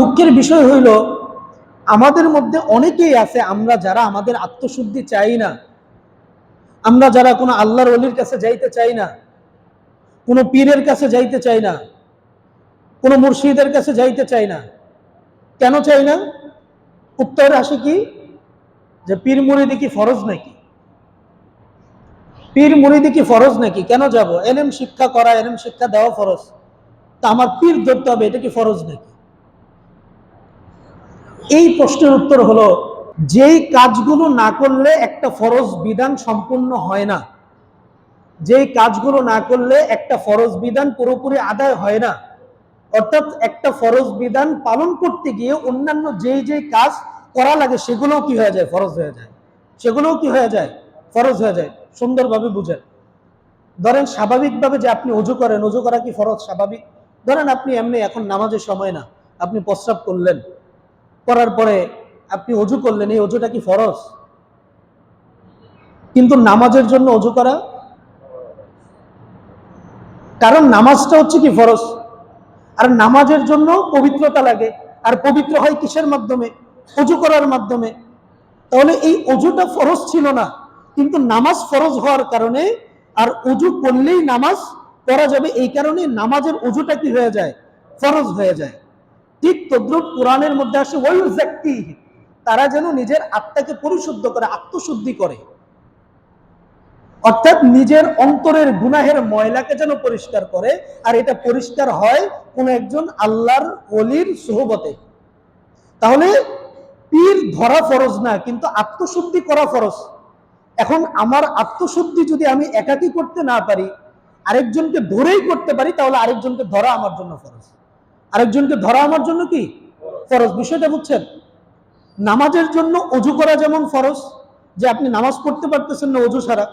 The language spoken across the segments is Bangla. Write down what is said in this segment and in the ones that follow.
দুঃখের বিষয় হইল, আমাদের মধ্যে অনেকেই আছে, আমরা যারা আমাদের আত্মশুদ্ধি চাই না, আমরা যারা কোনো আল্লাহর অলির কাছে যাইতে চাই না, কোনো পীরের কাছে যাইতে চাই না, কোনো মুর্শিদের কাছে যাইতে চাই না, কেন চাই না? উত্তর আসে কি? যে পীর মুরিদি কি ফরজ নাকি? পীর মুরিদি কি ফরজ নাকি? কেন যাব? এলএম শিক্ষা করা এলএম শিক্ষা দেওয়া ফরজ। তা আমার পীর ধরতে হবে, এটা কি ফরজ নাকি? এই প্রশ্নের উত্তর হলো, যেই কাজগুলো না করলে একটা ফরজ বিধান সম্পূর্ণ হয় না। যেই কাজগুলো না করলে একটা ফরজ বিধান পুরোপুরি আদায় হয় না। অর্থাৎ একটা ফরজ বিধান পালন করতে গিয়ে অন্যান্য যেই যেই কাজ করা লাগে, সেগুলোও কি হয়ে যায়? ফরজ হয়ে যায়। সেগুলোও কি হয়ে যায়? ফরজ হয়ে যায়। সুন্দরভাবে বুঝেন। ধরেন স্বাভাবিকভাবে যে আপনি অজু করেন, অজু করা কি ফরজ? স্বাভাবিক। ধরেন আপনি এমনি এখন নামাজের সময় না, আপনি প্রস্রাব করলেন। করার পরে আপনি অজু করলেন, এই অজুটা কি ফরজ? কিন্তু নামাজের জন্য অজু করা? কারণ নামাজটা হচ্ছে কি ফরজ? আর নামাজের জন্য পবিত্রতা লাগে। আর পবিত্র হয় কিসের মাধ্যমে? অজু করার মাধ্যমে। তাহলে এই অজুটা ফরজ ছিল না। কিন্তু নামাজ ফরজ হওয়ার কারণে আর অজু করলেই নামাজ করা যাবে। এই কারণে নামাজের অজুটা কি হয়ে যায়? ফরজ হয়ে যায়। তদ্রুপ কোরআনের মধ্যে আসে ওই ব্যক্তি তারা যেন নিজের আত্মাকে পরিশুদ্ধ করে, আত্মশুদ্ধি করে। অর্থাৎ নিজের অন্তরের গুনাহের ময়লাকে যেন পরিষ্কার করে, আর এটা পরিষ্কার হয় কোন একজন আল্লাহর অলির সোহবতে। তাহলে পীর ধরা ফরজ না, কিন্তু আত্মশুদ্ধি করা ফরজ। এখন আমার আত্মশুদ্ধি যদি আমি একাকি করতে না পারি, আরেকজনকে ধরেই করতে পারি, তাহলে আরেকজনকে ধরা আমার জন্য ফরজ। আরেকজনকে ধরা আমার জন্য কি? ফরজ। বিষয়টা বুঝছেন? নামাজের জন্য অজু করা যেমন ফরজ, যে আপনি নামাজ পড়তে পারতেছেন না অজু ছাড়া,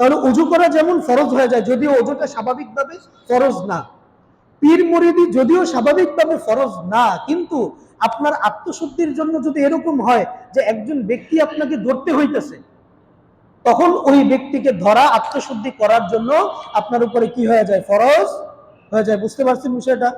তাহলে অজু করা যেমন ফরজ হয়ে যায়, যদিও অজুটা স্বাভাবিকভাবে ফরজ না। পীর মরিদি যদিও স্বাভাবিকভাবে ফরজ না, কিন্তু আপনার আত্মশুদ্ধির জন্য যদি এরকম হয় যে একজন ব্যক্তি আপনাকে ধরতে হইতেছে, তখন ওই ব্যক্তিকে ধরা, আত্মশুদ্ধি করার জন্য আপনার উপরে কি হয়ে যায়? ফরজ হয়ে যায়। বুঝতে পারছেন বিষয়টা?